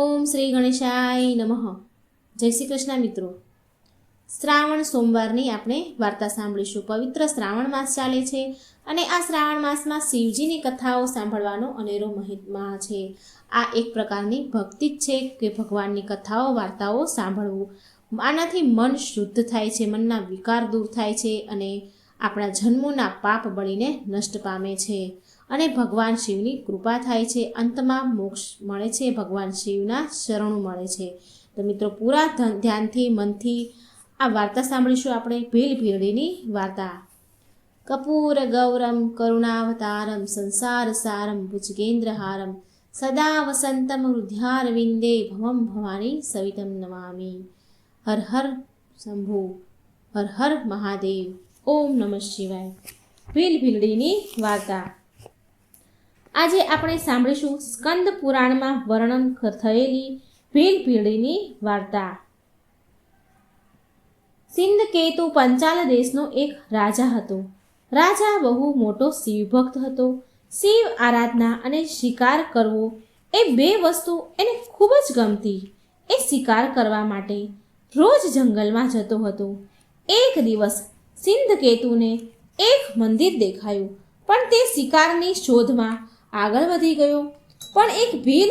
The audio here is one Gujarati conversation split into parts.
ઓમ શ્રી ગણેશાય નમઃ. જય શ્રી કૃષ્ણ મિત્રો. શ્રાવણ સોમવારની આપણે વાર્તા સાંભળીશું. પવિત્ર શ્રાવણ માસ ચાલે છે અને આ શ્રાવણ માસમાં શિવજીની કથાઓ સાંભળવાનો અનેરો મહિમા છે. આ એક પ્રકારની ભક્તિ જ છે કે ભગવાનની કથાઓ, વાર્તાઓ સાંભળવું. આનાથી મન શુદ્ધ થાય છે, મનના વિકાર દૂર થાય છે અને આપણા જન્મોના પાપ બળીને નષ્ટ પામે છે. અને ભગવાન શિવની કૃપા થાય છે. અંતમાં મોક્ષ મળે છે. ભગવાન શિવના શરણું મળે છે. તો મિત્રો, પૂરા ધ્યાનથી, મનથી આ વાર્તા સાંભળીશું આપણે ભીલ ભીલડીની વાર્તા. કપૂર, ગૌરમ, કરુણાવતારમ, સંસાર સારમ, ભુજગેન્દ્રહારમ, સદા વસંતમ હૃદયારવિંદે ભવમ ભવાની સવિતમ નમામી. હર હર શંભુ, હર હર મહાદેવ. ઓમ નમઃ શિવાય. ભીલ ભીલડીની વાર્તા. આજે આપણે સાંભળીશું સ્કંદ પુરાણમાં વર્ણન થયેલી ભીલ ભીલડીની વાર્તા. સિંધ કેતુ પંચાલ દેશનો એક રાજા હતો. રાજા બહુ મોટો શિવભક્ત હતો. શિવ આરાધના અને શિકાર કરવો એ બે વસ્તુ એને ખૂબ જ ગમતી. એ શિકાર કરવા માટે રોજ જંગલમાં જતો હતો. એક દિવસ સિંધ કેતુને એક મંદિર દેખાયું, પણ તે શિકારની શોધમાં આગળ વધી ગયો. પણ એક ભીલ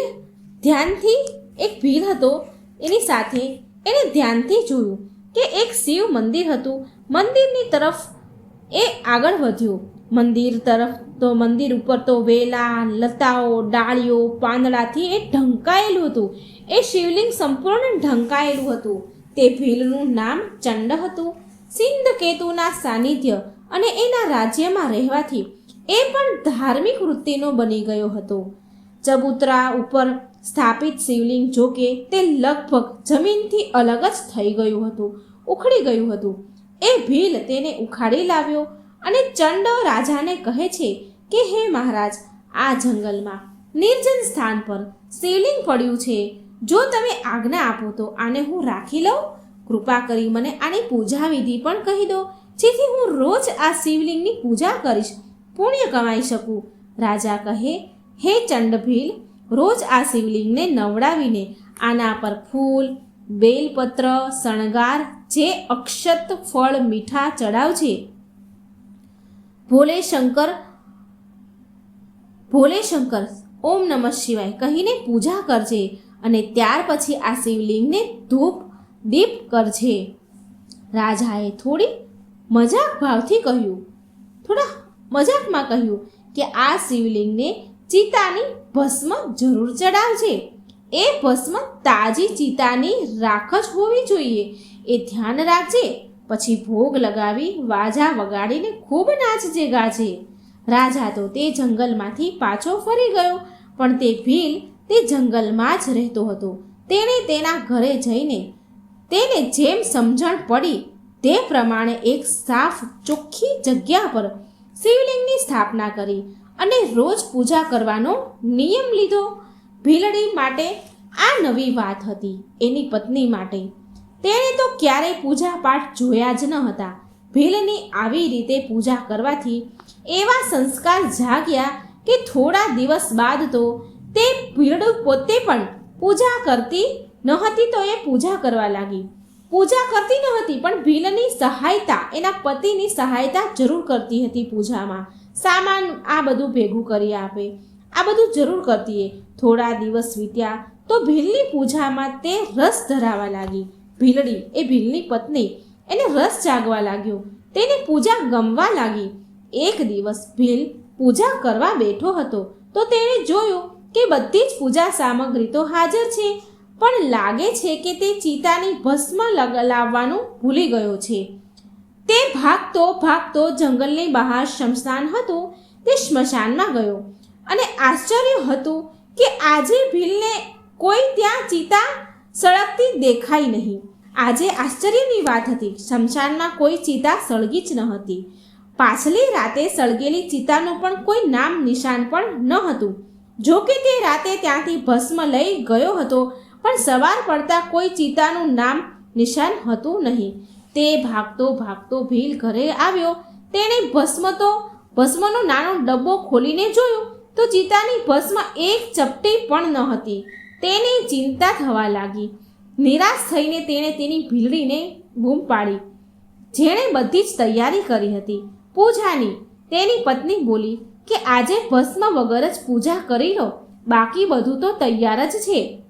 ધ્યાનથી, એક ભીલ હતો, એની સાથે એને ધ્યાનથી જોયું કે એક શિવ મંદિર હતું. મંદિરની તરફ એ આગળ વધ્યો. મંદિર તરફ તો મંદિર ઉપર તો વેલા, લતાઓ, ડાળીઓ, પાંદડાથી એ ઢંકાયેલું હતું. એ શિવલિંગ સંપૂર્ણ ઢંકાયેલું હતું. તે ભીલનું નામ ચંડ હતું. સિંધ કેતુના સાનિધ્ય અને એના રાજ્યમાં રહેવાથી એ પણ ધાર્મિક વૃત્તિનો બની ગયો હતો. ચબૂતરા ઉપર સ્થાપિત શિવલિંગ જોકે તે લગભગ જમીનથી અલગ જ થઈ ગયું હતું, ઉખડી ગયું હતું. એ ભીલ તેને ઉખાડી લાવ્યો અને ચંડ રાજાને કહે છે કે, હે મહારાજ, આ જંગલમાં નિર્જન સ્થાન પર શિવલિંગ પડ્યું છે. જો તમે આજ્ઞા આપો તો આને હું રાખી લઉં? કૃપા કરી મને આની પૂજા વિધિ પણ કહી દો, જેથી હું રોજ આ શિવલિંગની પૂજા કરીશ. પુણ્ય કમાઈ શકું? રાજા કહે, હે ચંડભીલ, રોજ આ શિવલિંગને નવડાવીને આના પર ફૂલ, બેલપત્ર, શણગાર, જે અક્ષત ફળ મીઠા ચડાવજે. ભોલે શંકર ભોલે શંકર, ઓમ નમઃ શિવાય કહીને પૂજા કરજે અને ત્યાર પછી આ શિવલિંગને ધૂપ, દીપ કરજે. રાજાએ થોડી મજાક ભાવથી કહ્યું, થોડા મજાકમાં કહ્યું કે આ શિવલિંગને ચિતાની ભસ્મ જરૂર ચડાવજે. એ ભસ્મ તાજી ચિતાની રાખ હોવી જોઈએ. એ ધ્યાન રાખજે. પછી ભોગ લગાવી વાજા વગાડીને ખૂબ નાચજે ગાજે. રાજા તો તે જંગલમાંથી પાછો ફરી ગયો, પણ તે ભીલ તે જંગલમાં જ રહેતો હતો. તેણે તેના ઘરે જઈને તેને જેમ સમજણ પડી, તે પ્રમાણે એક સાફ ચોખ્ખી જગ્યા પર શિવલિંગની સ્થાપના કરી અને રોજ પૂજા કરવાનો નિયમ લીધો. ભીલડી માટે આ નવી વાત હતી એની પત્ની માટે. તેણે તો ક્યારેય પૂજા પાઠ જોયા જ ન હતા. ભીલની આવી રીતે પૂજા કરવાથી એવા સંસ્કાર જાગ્યા કે થોડા દિવસ બાદ તો તે ભીલડું પોતે પણ પૂજા કરતી ન હતી તો એ પૂજા કરવા લાગી. પૂજા કરતી ન હતી, પણ ભીલની સહાયતા, એના પતિની સહાયતા જરૂર કરતી હતી પૂજામાં. સામાન આ બધું ભેગું કરી આપે. આ બધું જરૂર કરતી થોડા દિવસ વીત્યા તો ભીલની પૂજામાં તે રસ ધરાવા લાગી. ભીલડી એ ભીલની પત્ની. એને રસ જાગવા લાગ્યો. તેને પૂજા ગમવા લાગી. એક દિવસ ભીલ પૂજા કરવા બેઠો હતો. તો તેણે જોયું કે બધી જ પૂજા સામગ્રી તો હાજર છે. પણ લાગે છે કે તે ચિતાની ભસ્મ લાવવાનું ભૂલી ગયો છે. તે ભાગતો ભાગતો જંગલની બહાર શમશાન હતું, તે સ્મશાનમાં ગયો. અને આશ્ચર્ય હતું કે આજે ભીલને કોઈ ત્યાં ચિતા સળગતી દેખાઈ નહીં. આજે આશ્ચર્યની વાત હતી, શમશાનમાં કોઈ ચિતા સળગી જ ન હતી. પાછલી રાતે સળગેલી ચિતાનું પણ કોઈ નામ નિશાન પણ ન હતું. જો કે તે રાતે ત્યાંથી ભસ્મ લઈ ગયો હતો પણ સવાર પડતા કોઈ ચિતાનું નામ નિશાન હતું નહીં. તે ભાગતો ભાગતો ભીલ ઘરે આવ્યો. તેણે ભસ્મ તો ભસ્મનો નાનો ડબ્બો ખોલીને જોયો તો ચિતાની ભસ્મ એક ચપટી પણ ન હતી. તેને ચિંતા થવા લાગી. નિરાશ થઈને તેણે તેની ભીલડીને બૂમ પાડી. જેણે બધી જ તૈયારી કરી હતી. પૂજાની તેની પત્ની બોલી કે આજે ભસ્મ વગર જ પૂજા કરી લો. બાકી બધું તો તૈયાર જ છે.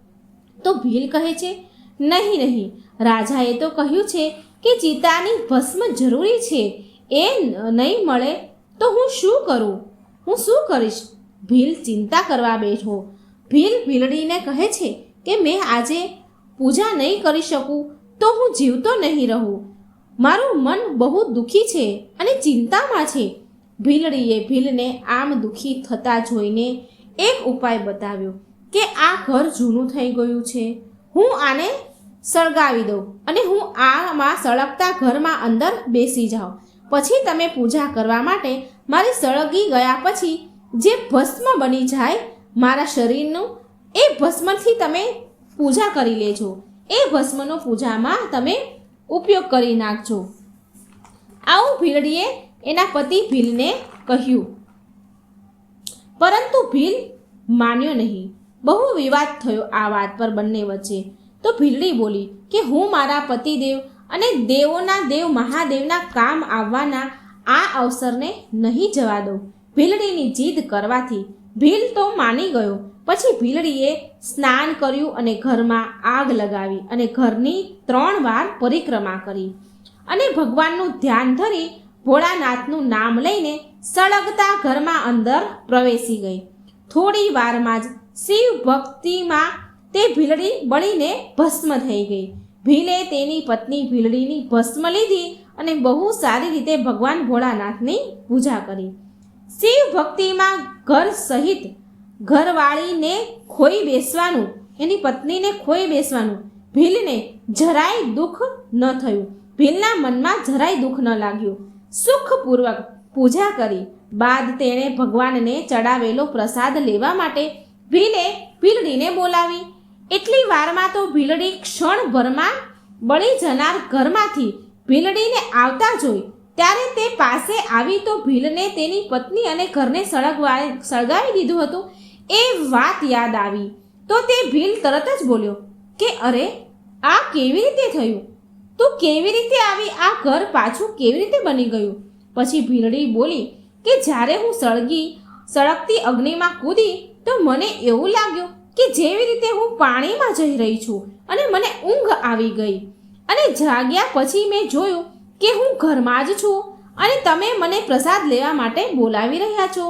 તો ભીલ કહે છે, નહીં નહીં, રાજાએ તો કહ્યું છે કે ચિતાની ભસ્મ જરૂરી છે, એ નહીં મળે તો હું શું કરું? હું શું કરીશ? ભીલ ચિંતા કરવા બેઠો. ભીલ ભીલડીને કહે છે કે, મેં આજે પૂજા નહીં કરી શકું તો હું જીવતો નહીં રહું. મારું મન બહુ દુઃખી છે અને ચિંતામાં છે. ભીલડીએ ભીલને આમ દુઃખી થતા જોઈને એક ઉપાય બતાવ્યો. કે આ ઘર જૂનું થઈ ગયું છે. હું આને સળગાવી દઉં અને હું આમાં સળગતા ઘરમાં અંદર બેસી જાઉં. પછી તમે પૂજા કરવા માટે મારી સળગી ગયા પછી જે ભસ્મ બની જાય મારા શરીરનું, એ ભસ્મથી તમે પૂજા કરી લેજો. એ ભસ્મનો પૂજામાં તમે ઉપયોગ કરી નાખજો. આવું ભીલડીએ એના પતિ ભીલને કહ્યું. પરંતુ ભીલ માન્યો નહીં. બહુ વિવાદ થયો આ વાત પર બંને વચ્ચે. તો ભીલડી બોલી કે હું મારા પતિદેવ અને દેવોના દેવ મહાદેવના કામ આવવાના આ અવસરને નહીં જવા દઉં. ભીલડીની જીદ કરવાથી ભીલ તો માની ગયો. પછી ભીલડીએ સ્નાન કર્યું અને ઘરમાં આગ લગાવી અને ઘરની ત્રણ વાર પરિક્રમા કરી. અને ભગવાનનું ધ્યાન ધરી ભોળાનાથનું નામ લઈને સળગતા ઘરમાં અંદર પ્રવેશી ગઈ. થોડી વારમાં જ શિવ ભક્તિમાં તે ભીલડી બળીને ભસ્મ થઈ ગઈ. ભીલે તેની પત્ની ભીલડીની ભસ્મ લીધી અને બહુ સારી રીતે ભગવાન ભોળાનાથની પૂજા કરી. શિવ ભક્તિમાં ઘર સહિત ઘરવાળીને ખોઈ બેસવાનું, એની પત્નીને ખોઈ બેસવાનું, ભીલને જરાય દુઃખ ન થયું. ભીલના મનમાં જરાય દુઃખ ન લાગ્યું. સુખપૂર્વક પૂજા કરી. બાદ તેણે ભગવાનને ચડાવેલો પ્રસાદ લેવા માટે ભીલે ભીલડીને બોલાવી. એટલી વારમાં તો ભીલડી ક્ષણભરમાં બળી જનાર ઘરમાંથી ભીલડીને આવતા જોઈ. ત્યારે તે પાસે આવી તો ભીલને તેની પત્ની અને ઘરને સળગવા સળગાવી દીધું હતું. એ વાત યાદ આવી. તો તે ભીલ તરત જ બોલ્યો કે, અરે, આ કેવી રીતે થયું? તું કેવી રીતે આવી? આ ઘર પાછું કેવી રીતે બની ગયું? પછી ભીલડી બોલી કે, જ્યારે હું સળગી, સળગતી અગ્નિમાં કૂદી તો મને એવું લાગ્યું કે જેવી રીતે હું પાણીમાં જઈ રહી છું અને મને ઊંઘ આવી ગઈ અને જાગ્યા પછી મેં જોયું કે હું ઘરમાં જ છું અને તમે મને પ્રસાદ લેવા માટે બોલાવી રહ્યા છો.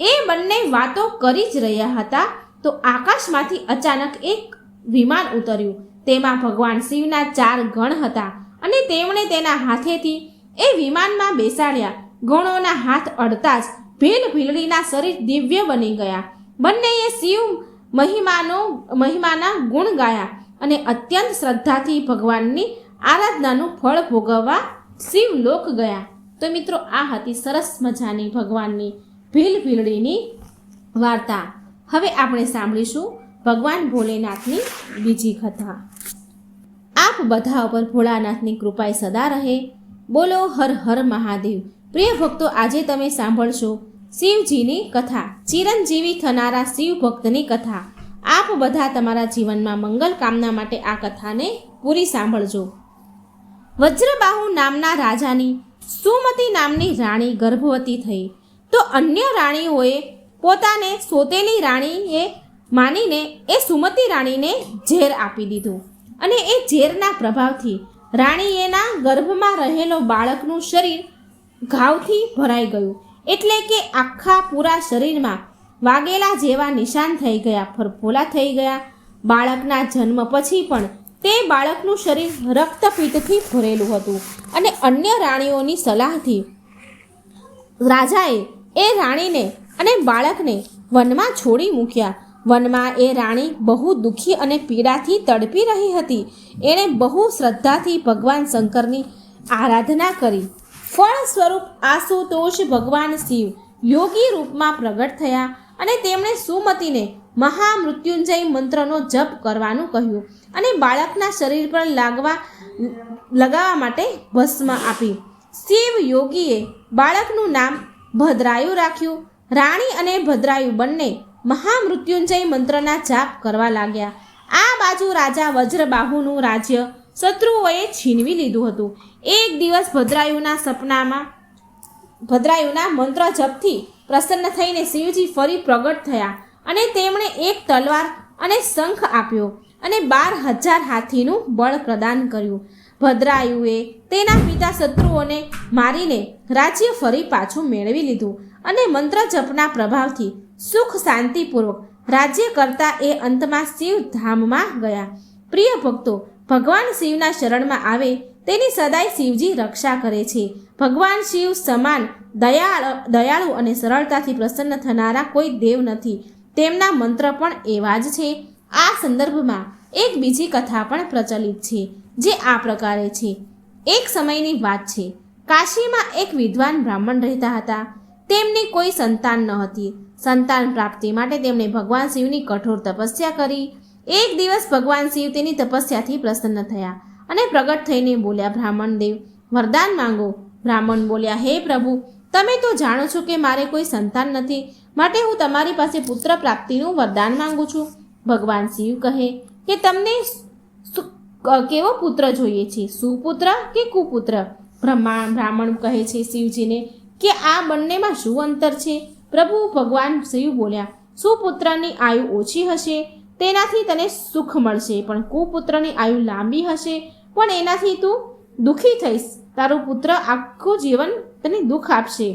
એ બંને વાતો કરી જ રહ્યા હતા તો આકાશમાંથી અચાનક એક વિમાન ઉતર્યું. તેમાં ભગવાન શિવના ચાર ગણ હતા અને તેમણે તેના હાથેથી એ વિમાનમાં બેસાડ્યા. ગણોના હાથ અડતા જ ભીલ ભીલડીના શરીર દિવ્ય બની ગયા. બંનેએ શિવ મહિમાનો, મહિમાના ગુણ ગાયા અને અત્યંત શ્રદ્ધાથી ભગવાનની આરાધનાનું ફળ ભોગવવા શિવલોક ગયા. તો મિત્રો, આ હતી સરસ મજાની ભગવાનની ભીલ ભીલડીની વાર્તા. હવે આપણે સાંભળીશું ભગવાન ભોલેનાથની બીજી કથા. આપ બધા ઉપર ભોળાનાથની કૃપાએ સદા રહે. બોલો, હર હર મહાદેવ. પ્રિય ભક્તો, આજે તમે સાંભળશો શિવજીની કથા, ચિરંજીવી થનારા શિવ ભક્તની કથા. આપ બધા તમારા જીવનમાં મંગલ કામના માટે આ કથાને પૂરી સાંભળજો. વજ્રબાહુ નામના રાજાની, સુમતી નામની રાણી ગર્ભવતી થઈ. તો અન્ય રાણીઓએ પોતાને સોતેલી રાણીએ માનીને એ સુમતી રાણીને ઝેર આપી દીધું. અને એ ઝેરના પ્રભાવથી રાણીએના ગર્ભમાં રહેલો બાળકનું શરીર ઘાવથી ભરાઈ ગયું. એટલે કે આખા પૂરા શરીરમાં વાગેલા જેવા નિશાન થઈ ગયા, ફરફોલા થઈ ગયા. બાળકના જન્મ પછી પણ તે બાળકનું શરીર રક્તપિત્તથી ભરેલું હતું અને અન્ય રાણીઓની સલાહથી રાજાએ એ રાણીને અને બાળકને વનમાં છોડી મૂક્યા. વનમાં એ રાણી બહુ દુઃખી અને પીડાથી તડપી રહી હતી. એણે બહુ શ્રદ્ધાથી ભગવાન શંકરની આરાધના કરી. ફળ સ્વરૂપ આશુતોષ ભગવાન શિવ યોગી રૂપમાં પ્રગટ થયા અને તેમણે સુમતીને મહામૃત્યુંજય મંત્રનો જપ કરવાનું કહ્યું અને બાળકના શરીર પર લાગવા, લગાવવા માટે ભસ્મ આપી. શિવ યોગીએ બાળકનું નામ ભદ્રાયુ રાખ્યું. રાણી અને ભદ્રાયુ બંને મહામૃત્યુંજય મંત્રના જાપ કરવા લાગ્યા. આ બાજુ રાજા વજ્રબાહુનું રાજ્ય શત્રુઓએ છીનવી લીધું હતું. એક દિવસ ભદ્રાયુના સપનામાં, ભદ્રાયુના મંત્ર જપથી પ્રસન્ન થઈને શિવજી ફરી પ્રગટ થયા અને તેમણે એક તલવાર અને શંખ આપ્યો અને બાર હજાર હાથીનું બળ પ્રદાન કર્યું. ભદ્રાયુએ તેના પિતા શત્રુઓને મારીને રાજ્ય ફરી પાછું મેળવી લીધું અને મંત્ર જપના પ્રભાવથી સુખ શાંતિપૂર્વક રાજ્ય કરતા એ અંતમાં શિવ ધામમાં ગયા. પ્રિય ભક્તો ભગવાન શિવના શરણમાં આવે તેની સદાય શિવજી રક્ષા કરે છે. ભગવાન શિવ સમાન, દયાળ, દયાળુ અને સરળતાથી પ્રસન્ન થનારા કોઈ દેવ નથી. તેમના મંત્ર પણ એવા જ છે. આ સંદર્ભમાં એક બીજી કથા પણ પ્રચલિત છે, જે આ પ્રકારે છે. એક સમયની વાત છે. કાશીમાં એક વિદ્વાન બ્રાહ્મણ રહેતા હતા. તેમની કોઈ સંતાન ન હતી સંતાન પ્રાપ્તિ માટે તેમણે ભગવાન શિવની કઠોર તપસ્યા કરી. એક દિવસ ભગવાન શિવ તેની તપસ્યાથી પ્રસન્ન થયા અને પ્રગટ થઈને બોલ્યા, બ્રાહ્મણ દેવ, વરદાન માંગો. બ્રાહ્મણ બોલ્યા, હે પ્રભુ, તમે તો જાણો છો કે મારે કોઈ સંતાન નથી. માટે હું તમારી પાસે પુત્ર પ્રાપ્તિનું વરદાન માંગુ છું. ભગવાન શિવ કહે, કે તમને કેવો પુત્ર જોઈએ છે? સુપુત્ર કે કુપુત્ર? બ્રહ્મા, બ્રાહ્મણ કહે છે, શિવજીને, કે આ બંનેમાં શું અંતર છે? પ્રભુ ભગવાન શિવ બોલ્યા, સુપુત્રની આયુ ઓછી હશે. તેનાથી તને સુખ મળશે, પણ કુપુત્રની આયુ લાંબી હશે. પણ એનાથી તું દુઃખી થઈશ. તારું પુત્ર આખું જીવન તને દુઃખ આપશે.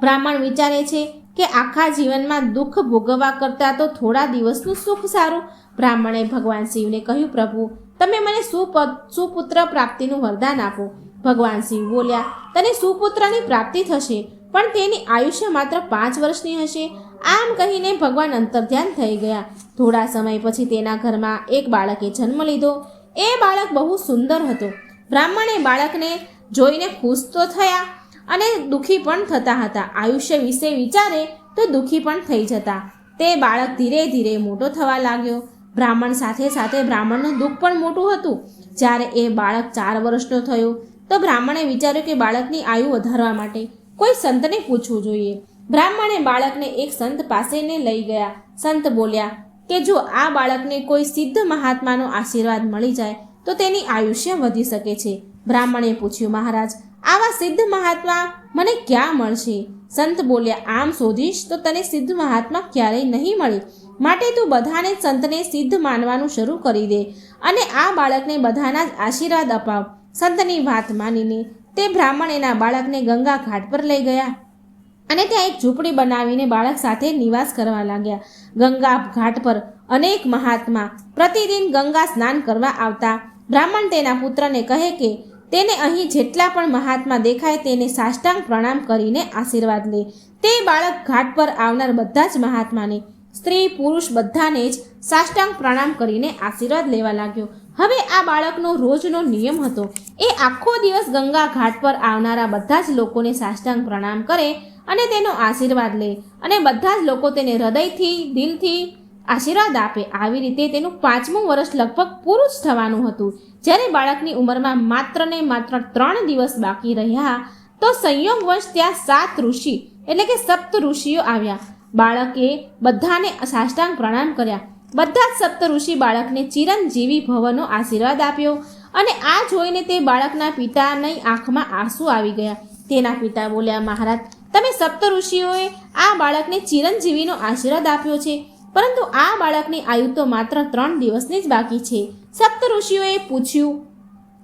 બ્રાહ્મણ વિચારે છે કે આખા જીવનમાં દુઃખ ભોગવવા કરતાં તો થોડા દિવસનું સુખ સારું. બ્રાહ્મણે ભગવાન શિવને કહ્યું, પ્રભુ, તમે મને સુપ સુપુત્ર પ્રાપ્તિનું વરદાન આપો. ભગવાન શિવ બોલ્યા, તને સુપુત્રની પ્રાપ્તિ થશે, પણ તેની આયુષ્ય માત્ર પાંચ વર્ષની હશે. આમ કહીને ભગવાન અંતર્ધ્યાન થઈ ગયા. થોડા સમય પછી તેના ઘરમાં એક બાળકે જન્મ લીધો. એ બાળક બહુ સુંદર હતો. બ્રાહ્મણે બાળકને જોઈને ખુશ તો થયા અને દુઃખી પણ થતા હતા. આયુષ્ય વિશે વિચારે તો દુઃખી પણ થઈ જતા. તે બાળક ધીરે ધીરે મોટો થવા લાગ્યો. બ્રાહ્મણ સાથે સાથે બ્રાહ્મણનું દુઃખ પણ મોટું હતું. જ્યારે એ બાળક ચાર વર્ષનો થયો, તો બ્રાહ્મણે વિચાર્યું કે બાળકની આયુ વધારવા માટે કોઈ સંતને પૂછવું જોઈએ. બ્રાહ્મણે બાળકને એક સંત પાસેને લઈ ગયા. સંત બોલ્યા, કે જો આ બાળકને કોઈ સિદ્ધ મહાત્માનો આશીર્વાદ મળી જાય, તો તેની આયુષ્ય વધી શકે છે. બ્રાહ્મણે પૂછ્યું, મહારાજ, આવા સિદ્ધ મહાત્મા મને ક્યાં મળશે? સંત બોલ્યા, આમ શોધીશ તો તને સિદ્ધ મહાત્મા ક્યારેય નહીં મળે. માટે તું બધાને સંતને સિદ્ધ માનવાનું શરૂ કરી દે અને આ બાળકને બધાના જ આશીર્વાદ અપાવ. સંતની વાત માનીને તે બ્રાહ્મણ એના બાળકને ગંગા ઘાટ પર લઈ ગયા. અને ત્યાં એક ઝૂંપડી બનાવીને બાળક સાથે નિવાસ કરવા લાગ્યા. ગંગા ઘાટ પર અનેક મહાત્મા પ્રતિદિન ગંગા સ્નાન કરવા આવતા. બ્રાહ્મણ તેના પુત્રને કહે કે, તેને અહીં જેટલા પણ મહાત્મા દેખાય તેને સાષ્ટાંગ પ્રણામ કરીને આશીર્વાદ લે. તે બાળક ઘાટ પર આવનાર બધા જ મહાત્માને, સ્ત્રી પુરુષ બધાને જ સાષ્ટાંગ પ્રણામ કરીને આશીર્વાદ લેવા લાગ્યો. હવે આ બાળકનો રોજનો નિયમ હતો. એ આખો દિવસ ગંગા ઘાટ પર આવનારા બધા જ લોકોને સાષ્ટાંગ પ્રણામ કરે અને તેનો આશીર્વાદ લે અને બધા જ લોકો તેને હૃદયથી, દિલથી આશીર્વાદ આપે. આવી રીતે તેનું પાંચમું વર્ષ લગભગ પૂરું જ થવાનું હતું. જ્યારે બાળકની ઉંમરમાં માત્ર ને માત્ર ત્રણ દિવસ બાકી રહ્યા, તો સંયોગવશ ત્યાં સાત ઋષિ એટલે કે સપ્ત ઋષિઓ આવ્યા. બાળકે બધાને સાષ્ટાંગ પ્રણામ કર્યા. બધા જ સપ્ત ઋષિ બાળકને ચિરંજીવી ભવનો આશીર્વાદ આપ્યો અને આ જોઈને તે બાળકના પિતાની આંખમાં આંસુ આવી ગયા. તેના પિતા બોલ્યા, મહારાજ, તમે સપ્ત ઋષિઓએ આ બાળકને ચિરંજીવીનો આશીર્વાદ આપ્યો છે, પરંતુ આ બાળકની આયુ તો માત્ર ત્રણ દિવસની જ બાકી છે. સપ્ત ઋષિઓએ પૂછ્યું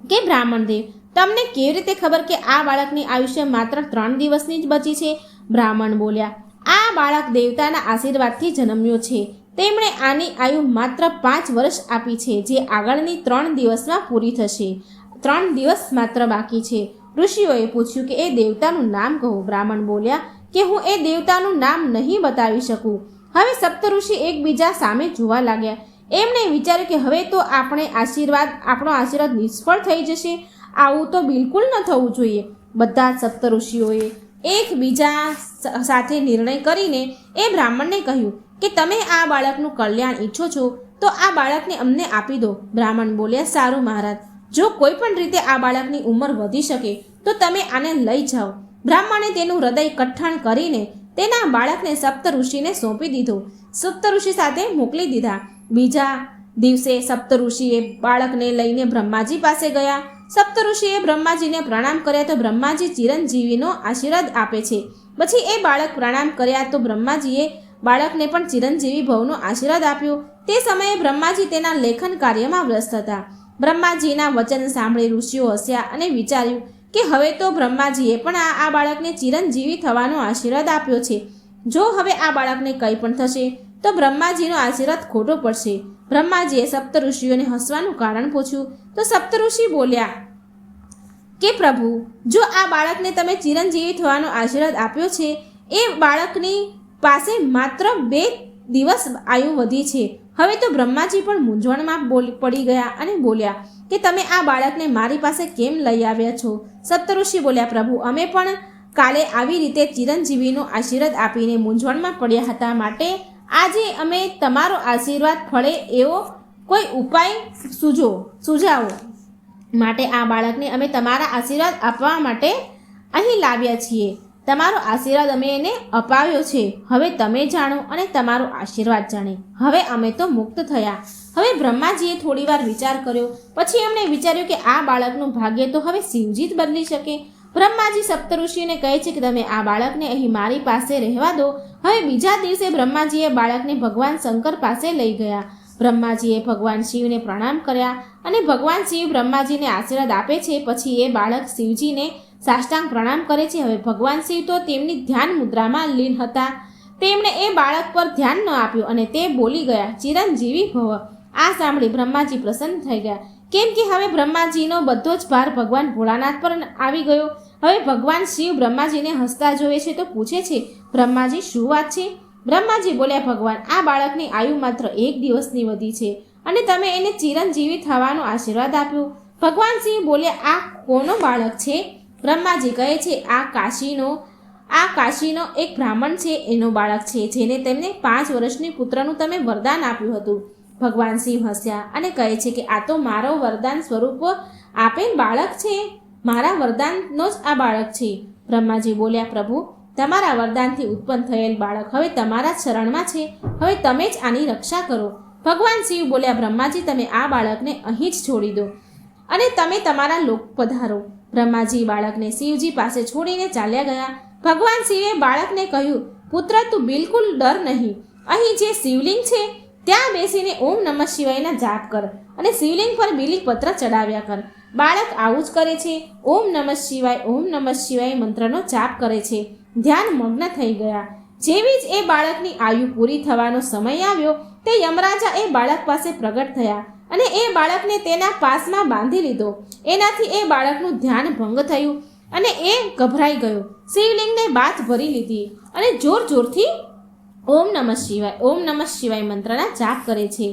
કે બ્રાહ્મણ દેવ તમને કેવી રીતે ખબર કે આ બાળકની આયુષ્ય માત્ર ત્રણ દિવસની જ બચી છે? બ્રાહ્મણ બોલ્યા, આ બાળક દેવતાના આશીર્વાદથી જન્મ્યો છે. તેમણે આની આયુ માત્ર પાંચ વર્ષ આપી છે, જે આગળની ત્રણ દિવસમાં પૂરી થશે. ત્રણ દિવસ માત્ર બાકી છે. ઋષિઓએ પૂછ્યું કે એ દેવતાનું નામ કહો. બ્રાહ્મણ બોલ્યા કે હું એ દેવતાનું નામ નહીં બતાવી શકું. હવે સપ્તઋષિ એકબીજા સામે જોવા લાગ્યા. એમણે વિચાર્યું કે હવે તો આપણે આશીર્વાદ, આપણો આશીર્વાદ નિષ્ફળ થઈ જશે. આવું તો બિલકુલ ન થવું જોઈએ. બધા સપ્તઋષિઓએ એકબીજા સાથે નિર્ણય કરીને એ બ્રાહ્મણને કહ્યું કે તમે આ બાળકનું કલ્યાણ ઈચ્છો છો, તો આ બાળકને અમને આપી દો. બ્રાહ્મણ બોલ્યા, સારું મહારાજ, જો કોઈ પણ રીતે આ બાળકની ઉંમર વધી શકે, તો તમે આને લઈ જાઓ. બ્રાહ્મણે તેનું હૃદય કઠણ કરીને તેના બાળકને સપ્ત ઋષિને સોંપી દીધો. સપ્ત ઋષિ સાથે મોકલી દીધા. બીજા દિવસે સપ્તઋષિએ બાળકને લઈને બ્રહ્માજી પાસે ગયા. સપ્તઋષિએ બ્રહ્માજીને પ્રણામ કર્યા તો બ્રહ્માજી ચિરંજીવીનો આશીર્વાદ આપે છે. પછી એ બાળક પ્રણામ કર્યા તો બ્રહ્માજીએ બાળકને પણ ચિરંજીવી ભવનો આશીર્વાદ આપ્યો. તે સમયે બ્રહ્માજી તેના લેખન કાર્યમાં વ્યસ્ત હતા. બ્રહ્માજીના વચન સાંભળી ઋષિઓ હસ્યા અને વિચાર્યું કે હવે તો બ્રહ્માજીએ પણ આ આ બાળકને ચિરંજીવી થવાનો આશીર્વાદ આપ્યો છે. જો હવે આ બાળકને કંઈ પણ થશે, તો બ્રહ્માજીનો આશીર્વાદ ખોટો પડશે. બ્રહ્માજીએ સપ્ત ઋષિઓને હસવાનું કારણ પૂછ્યું. તો સપ્ત ઋષિ બોલ્યા, કે પ્રભુ, જો આ બાળકને તમે ચિરંજીવી થવાનો આશીર્વાદ આપ્યો છે, એ બાળકની પાસે માત્ર બે દિવસ આયુ વધી છે. હવે તો બ્રહ્માજી પણ મૂંઝવણમાં બોલ, પડી ગયા અને બોલ્યા કે તમે આ બાળકને મારી પાસે કેમ લઈ આવ્યા છો? સપ્તઋષિ બોલ્યા, પ્રભુ, અમે પણ કાલે આવી રીતે ચિરંજીવીનો આશીર્વાદ આપીને મૂંઝવણમાં પડ્યા હતા માટે આજે અમે તમારો આશીર્વાદ ફળે એવો કોઈ ઉપાય સૂજો, સુઝાવો. માટે આ બાળકને અમે તમારા આશીર્વાદ આપવા માટે અહીં લાવ્યા છીએ. તમારો આશીર્વાદ અમે એને અપાવ્યો છે. હવે તમે જાણો અને તમારો આશીર્વાદ જાણે. હવે અમે તો મુક્ત થયા. હવે બ્રહ્માજીએ થોડીવાર વિચાર કર્યો. પછી એમણે વિચાર્યું કે આ બાળકનું ભાગ્ય તો હવે શિવજી જ બદલી શકે. બ્રહ્માજી સપ્તઋષિને કહે છે કે તમે આ બાળકને અહીં મારી પાસે રહેવા દો. હવે બીજા દિવસે બ્રહ્માજીએ બાળકને ભગવાન શંકર પાસે લઈ ગયા. બ્રહ્માજીએ ભગવાન શિવને પ્રણામ કર્યા અને ભગવાન શિવ બ્રહ્માજીને આશીર્વાદ આપે છે. પછી એ બાળક શિવજીને સાષ્ટાંગ પ્રણામ કરે છે. હવે ભગવાન શિવ તો તેમની ધ્યાન મુદ્રામાં લીન હતા. તેમણે એ બાળક પર ધ્યાન ન આપ્યું અને તે બોલી ગયા, ચિરંજીવી ભવ. આ સાંભળી બ્રહ્માજી પ્રસન્ન થઈ ગયા. કેમ કે હવે બ્રહ્માજીનો બધો જ ભાર ભગવાન ભોળાનાથ પર આવી ગયો. હવે ભગવાન શિવ બ્રહ્માજીને હસતા જોવે છે તો પૂછે છે, બ્રહ્માજી, શું વાત છે? બ્રહ્માજી બોલ્યા, ભગવાન, આ બાળકની આયુ માત્ર એક દિવસની વધી છે અને તમે એને ચિરંજીવી થવાનો આશીર્વાદ આપ્યો. ભગવાન સિંહ બોલ્યા, આ કોનો બાળક છે? બ્રહ્માજી કહે છે, આ કાશીનો આ કાશીનો એક બ્રાહ્મણ છે, એનો બાળક છે, જેને તેમને પાંચ વર્ષની પુત્રનું તમે વરદાન આપ્યું હતું. ભગવાન શિવ હસ્યા અને કહે છે કે, આ તો મારો વરદાન સ્વરૂપ આપેલ બાળક છે, મારા વરદાનનો જ આ બાળક છે. બ્રહ્માજી બોલ્યા, પ્રભુ, તમારા વરદાનથી ઉત્પન્ન થયેલ બાળક હવે તમારા શરણમાં છે, હવે તમે જ આની રક્ષા કરો. ભગવાન શિવ બોલ્યા, બ્રહ્માજી, તમે આ બાળકને અહીં જ છોડી દો અને તમે તમારા લોક પધારો. બ્રહ્માજી બાળકને શિવજી પાસે છોડીને ચાલ્યા ગયા. ભગવાન શિવે બાળકને કહ્યું, પુત્ર, તું બિલકુલ ડર નહીં. અહીં જે શિવલિંગ છે, ત્યાં બેસીને ઓમ નમઃ શિવાયના જાપ કર અને શિવલિંગ પર બીલીપત્ર ચડાવ્યા કર. બાળક આવું જ કરે છે. ઓમ નમઃ શિવાય, ઓમ નમઃ શિવાય મંત્રનો જાપ કરે છે. ધ્યાન મગ્ન થઈ ગયા. જેવી જ એ બાળકની આયુ પૂરી થવાનો સમય આવ્યો, તે યમરાજા એ બાળક પાસે પ્રગટ થયા. અને એ બાળકને તેના પાસમાં બાંધી લીધો. એનાથી એ બાળકનું ધ્યાન ભંગ થયું અને એ ગભરાઈ ગયો. શિવલિંગને બાથ ભરી લીધી અને જોર જોરથી ઓમ નમઃ શિવાય, ઓમ નમઃ શિવાય મંત્રના જાપ કરે છે.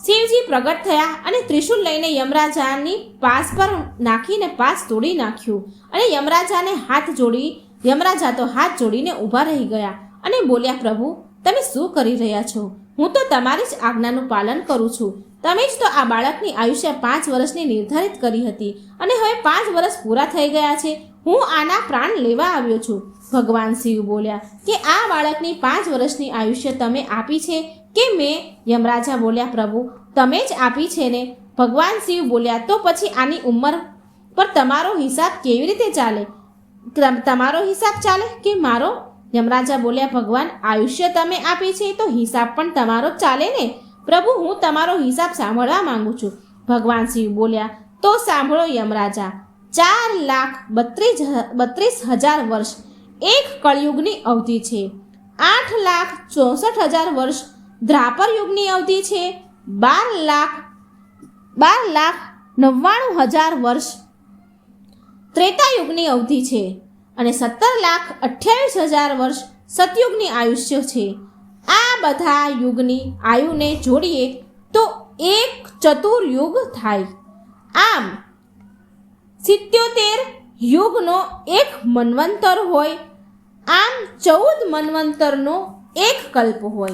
શિવજી પ્રગટ થયા અને ત્રિશુલ લઈને યમરાજાની પાસ પર નાખીને પાસ તોડી નાખ્યું અને યમરાજાને હાથ જોડી, યમરાજા તો હાથ જોડીને ઊભા રહી ગયા અને બોલ્યા, પ્રભુ, તમે શું કરી રહ્યા છો? હું તો તમારી જ આજ્ઞાનું પાલન કરું છું. તમે જ તો આ બાળકની આયુષ્ય પાંચ વર્ષની નિર્ધારિત કરી હતી અને હવે પાંચ વર્ષ પૂરા થઈ ગયા છે. હું આના પ્રાણ લેવા આવ્યો છું. ભગવાન શિવ બોલ્યા કે આ બાળકની પાંચ વર્ષની આયુષ્ય તમે આપી છે કે મેં? યમરાજા બોલ્યા, પ્રભુ, તમે જ આપી છે ને? ભગવાન શિવ બોલ્યા, તો પછી આની ઉંમર પર તમારો હિસાબ કેવી રીતે ચાલે? તમ- તમારો હિસાબ ચાલે કે મારો યમરાજા બોલ્યા, ભગવાન, આયુષ્ય તમે આપે છે તો હિસાબ પણ તમારો ચાલે ને? પ્રભુ, હું તમારો હિસાબ સાંભળવા માંગુ છું. ભગવાન શિવ બોલ્યા, તો સાંભળો યમરાજા, ચાર લાખ બત્રીસ બત્રીસ હજાર વર્ષ એક કળયુગની અવધિ છે. આઠ લાખ ચોસઠ હજાર વર્ષ દ્રાપર યુગની અવધિ છે. બાર લાખ બાર લાખ નવ્વાણું હજાર વર્ષ ત્રેતા યુગની અવધિ છે. અને સત્તર લાખ અઠ્યાવીસ હજાર વર્ષ સતયુગની આયુષ્ય છે. આ બધા યુગની આયુને જોડીએ તો એક ચતુર્યુગ થાય. આમ, સિત્યોતેર યુગનો એક મન્વંતર હોય, આમ ચૌદ મન્વંતરનો એક કલ્પ હોય.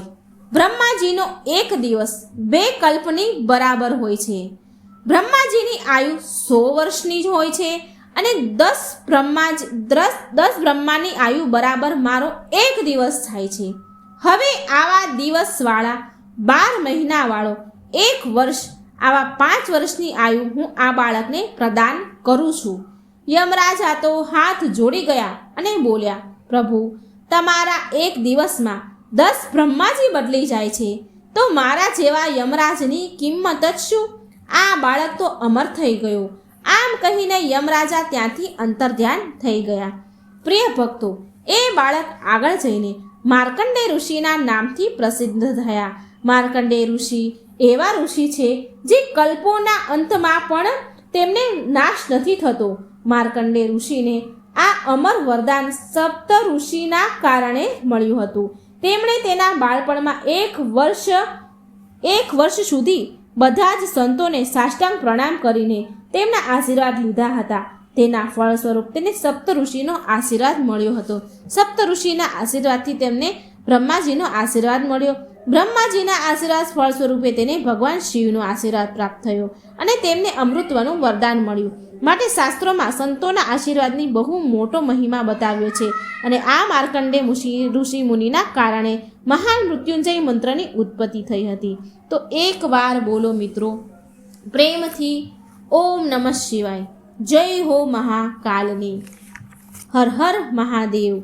બ્રહ્માજીનો એક દિવસ બે કલ્પની બરાબર હોય છે. બ્રહ્માજીની આયુ સો વર્ષની જ હોય છે અને દસ બ્રહ્માજ દસ દસ બ્રહ્માની આયુ બરાબર મારો એક દિવસ થાય છે. હવે આવા દિવસવાળા બાર મહિનાવાળો એક વર્ષ, આવા પાંચ વર્ષની આયુ હું આ બાળકને પ્રદાન કરું છું. યમરાજા તો હાથ જોડી ગયા અને બોલ્યા, પ્રભુ, તમારા એક દિવસમાં દસ બ્રહ્માજી બદલી જાય છે. તો મારા જેવા યમરાજની કિંમત જ શું? આ બાળક તો અમર થઈ ગયો. આમ કહીને યમરાજા ત્યાંથી અંતર્ધ્યાન થઈ ગયા. પ્રિય ભક્તો, એ બાળક આગળ જઈને માર્કંડે ઋષિના નામથી પ્રસિદ્ધ થયા. માર્કંડે ઋષિ એવા ઋષિ છે જે કલ્પોના અંતમાં પણ તેમને નાશ નથી થતો. માર્કંડે ઋષિને આ અમર વરદાન સપ્ત ઋષિના કારણે મળ્યું હતું. તેમણે તેના બાળપણમાં એક વર્ષ એક વર્ષ સુધી બધા જ સંતોને સાષ્ટાંગ પ્રણામ કરીને તેમના આશીર્વાદ લીધા હતા. તેના ફળ સ્વરૂપ તેને સપ્ત ઋષિનો આશીર્વાદ મળ્યો હતો. સપ્ત ઋષિના આશીર્વાદથી તેમને બ્રહ્માજીનો આશીર્વાદ મળ્યો. બ્રહ્માજીના આશીર્વાદ ફળ સ્વરૂપે તેને ભગવાન શિવનો આશીર્વાદ પ્રાપ્ત થયો અને તેમને અમૃતવનું વરદાન મળ્યું. માટે શાસ્ત્રોમાં સંતોના આશીર્વાદની બહુ મોટો મહિમા બતાવ્યો છે અને આ માર્કંડે મુશી, ઋષિ મુનિના કારણે મહાન મૃત્યુંજય મંત્રની ઉત્પત્તિ થઈ હતી. તો એકવાર બોલો મિત્રો, પ્રેમથી ઓમ નમઃ શિવાય. જય હો મહાકાલની. હર હર મહાદેવ.